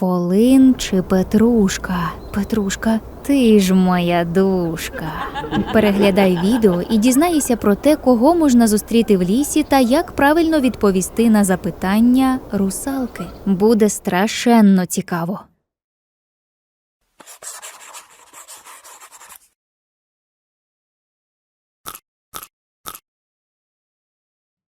Полин чи Петрушка? Петрушка, ти ж моя душка. Переглядай відео і дізнайся про те, кого можна зустріти в лісі та як правильно відповісти на запитання русалки. Буде страшенно цікаво.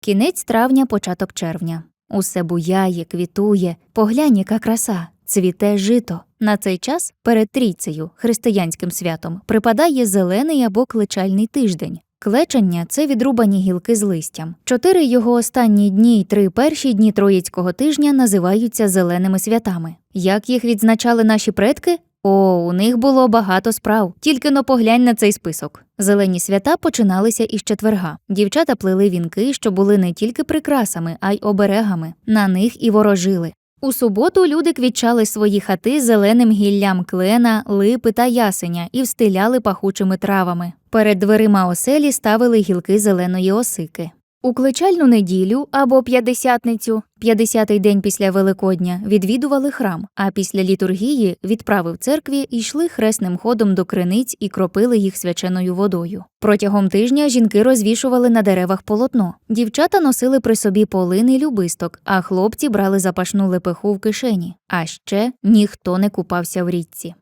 Кінець травня, початок червня. Усе буяє, квітує, поглянь, яка краса, цвіте жито. На цей час перед трійцею, християнським святом, припадає зелений або клечальний тиждень. Клечання це відрубані гілки з листям. Чотири його останні дні й три перші дні троїцького тижня називаються зеленими святами. Як їх відзначали наші предки? О, у них було багато справ. Тільки но поглянь на цей список. Зелені свята починалися із четверга. Дівчата плели вінки, що були не тільки прикрасами, а й оберегами. На них і ворожили. У суботу люди квітчали свої хати зеленим гіллям клена, липи та ясеня і встиляли пахучими травами. Перед дверима оселі ставили гілки зеленої осики. У кличальну неділю або п'ятдесятницю, п'ятдесятий день після Великодня, відвідували храм, а після літургії відправи в церкві йшли хресним ходом до криниць і кропили їх свяченою водою. Протягом тижня жінки розвішували на деревах полотно. Дівчата носили при собі полин і любисток, а хлопці брали запашну лепеху в кишені. А ще ніхто не купався в річці.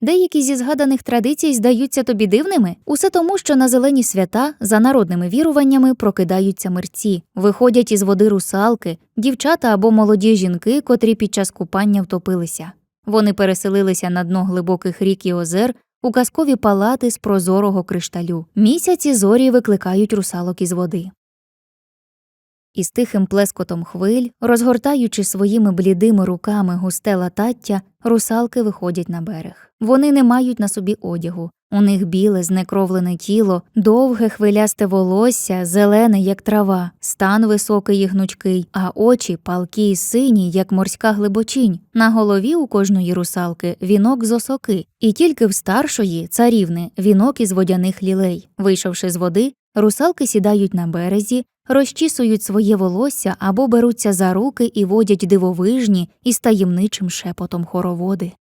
Деякі зі згаданих традицій здаються тобі дивними, усе тому, що на зелені свята, за народними віруваннями, прокидаються мерці, виходять із води русалки, дівчата або молоді жінки, котрі під час купання втопилися. Вони переселилися на дно глибоких рік і озер у казкові палати з прозорого кришталю. Місяці зорі викликають русалок із води. Із тихим плескотом хвиль, розгортаючи своїми блідими руками густе латаття, русалки виходять на берег. Вони не мають на собі одягу. У них біле, знекровлене тіло, довге хвилясте волосся, зелене, як трава, стан високий і гнучкий, а очі палкі й сині, як морська глибочинь. На голові у кожної русалки вінок з осоки, і тільки в старшої царівни вінок із водяних лілей. Вийшовши з води, русалки сідають на березі, розчісують своє волосся або беруться за руки і водять дивовижні із таємничим шепотом хороводи.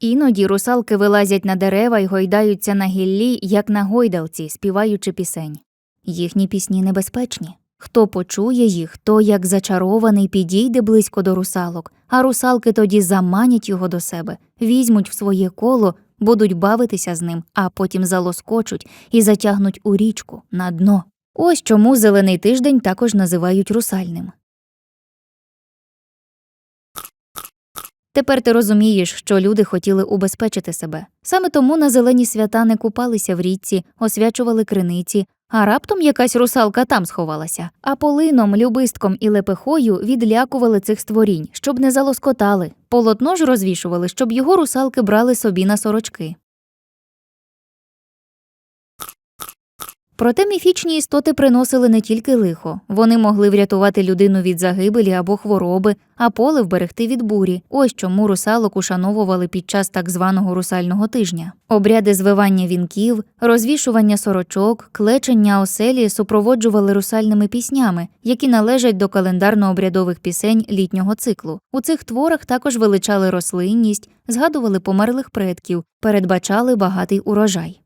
Іноді русалки вилазять на дерева й гойдаються на гіллі, як на гойдалці, співаючи пісень. Їхні пісні небезпечні. Хто почує їх, то, як зачарований, підійде близько до русалок, а русалки тоді заманять його до себе, візьмуть в своє коло, будуть бавитися з ним, а потім залоскочуть і затягнуть у річку на дно. Ось чому зелений тиждень також називають русальним. Тепер ти розумієш, що люди хотіли убезпечити себе. Саме тому на зелені свята не купалися в річці, освячували криниці, а раптом якась русалка там сховалася. А полином, любистком і лепехою відлякували цих створінь, щоб не залоскотали. Полотно ж розвішували, щоб його русалки брали собі на сорочки. Проте міфічні істоти приносили не тільки лихо, вони могли врятувати людину від загибелі або хвороби, а поле вберегти від бурі. Ось чому русалок ушановували під час так званого русального тижня. Обряди звивання вінків, розвішування сорочок, клечення оселі супроводжували русальними піснями, які належать до календарно-обрядових пісень літнього циклу. У цих творах також величали рослинність, згадували померлих предків, передбачали багатий урожай.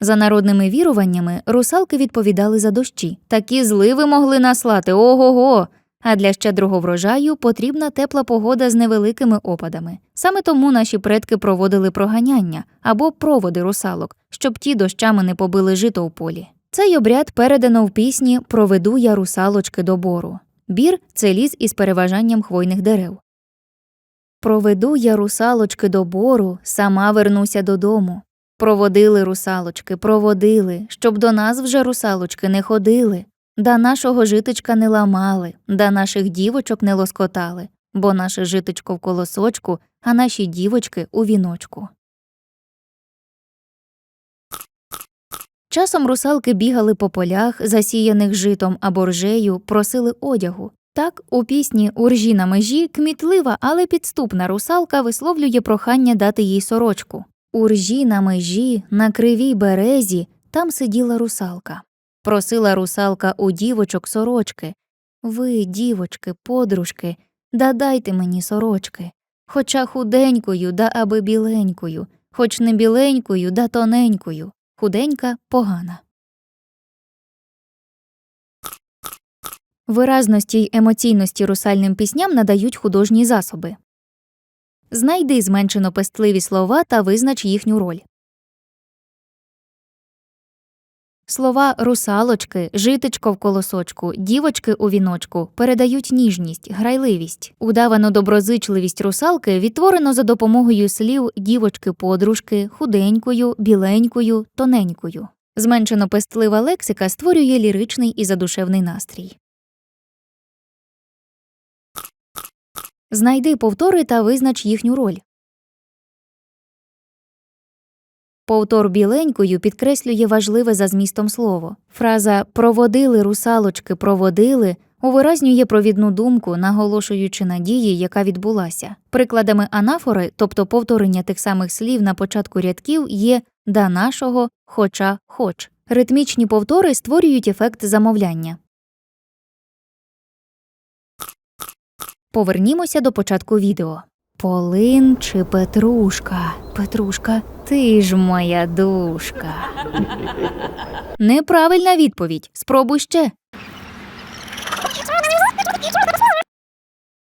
За народними віруваннями, русалки відповідали за дощі. Такі зливи могли наслати ого-го. А для щедрого врожаю потрібна тепла погода з невеликими опадами. Саме тому наші предки проводили проганяння або проводи русалок, щоб ті дощами не побили жито у полі. Цей обряд передано в пісні Проведу я русалочки до бору. Бір це ліс із переважанням хвойних дерев. Проведу я русалочки до бору, сама вернуся додому. Проводили русалочки, проводили, щоб до нас вже русалочки не ходили, да нашого житечка не ламали, да наших дівочок не лоскотали, бо наше житечко в колосочку, а наші дівочки у віночку. Часом русалки бігали по полях, засіяних житом або ржею, просили одягу. Так, у пісні Уржі на межі кмітлива, але підступна русалка висловлює прохання дати їй сорочку. У ржі на межі, на кривій березі, там сиділа русалка. Просила русалка у дівочок сорочки. Ви, дівочки, подружки, да дайте мені сорочки. Хоча худенькою, да аби біленькою, хоч не біленькою, да тоненькою. Худенька погана. Виразності й емоційності русальним пісням надають художні засоби. Знайди зменшено пестливі слова та визнач їхню роль. Слова русалочки, житечко в колосочку, дівочки у віночку передають ніжність, грайливість. Удавану доброзичливість русалки відтворено за допомогою слів дівочки-подружки, худенькою, біленькою, тоненькою. Зменшено пестлива лексика створює ліричний і задушевний настрій. Знайди повтори та визнач їхню роль. Повтор біленькою підкреслює важливе за змістом слово. Фраза проводили русалочки, проводили увиразнює провідну думку, наголошуючи надії, яка відбулася. Прикладами анафори, тобто повторення тих самих слів на початку рядків, є да нашого, хоча хоч. Ритмічні повтори створюють ефект замовляння. Повернімося до початку відео. Полин чи Петрушка? Петрушка, ти ж моя душка. Неправильна відповідь. Спробуй ще.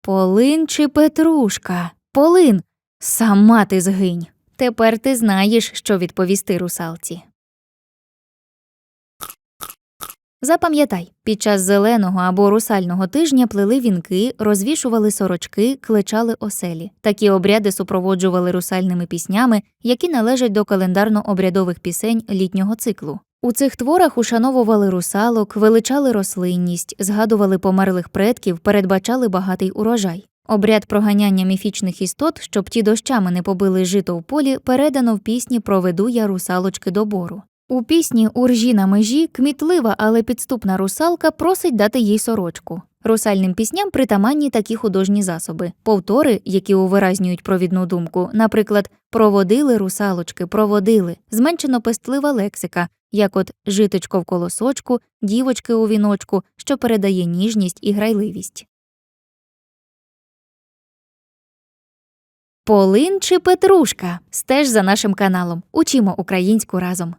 Полин чи Петрушка? Полин. Сама ти згинь. Тепер ти знаєш, що відповісти русалці. Запам'ятай, під час зеленого або русального тижня плели вінки, розвішували сорочки, кличали оселі. Такі обряди супроводжували русальними піснями, які належать до календарно-обрядових пісень літнього циклу. У цих творах ушановували русалок, величали рослинність, згадували померлих предків, передбачали багатий урожай. Обряд проганяння міфічних істот, щоб ті дощами не побили жито в полі, передано в пісні «Проведу я русалочки до бору. У пісні «Уржі на межі кмітлива, але підступна русалка просить дати їй сорочку. Русальним пісням притаманні такі художні засоби, повтори, які увиразнюють провідну думку, наприклад, проводили русалочки, проводили, зменшено пестлива лексика, як от житочко в колосочку, дівочки у віночку, що передає ніжність і грайливість. Полин чи Петрушка? Стеж за нашим каналом. Учимо українську разом.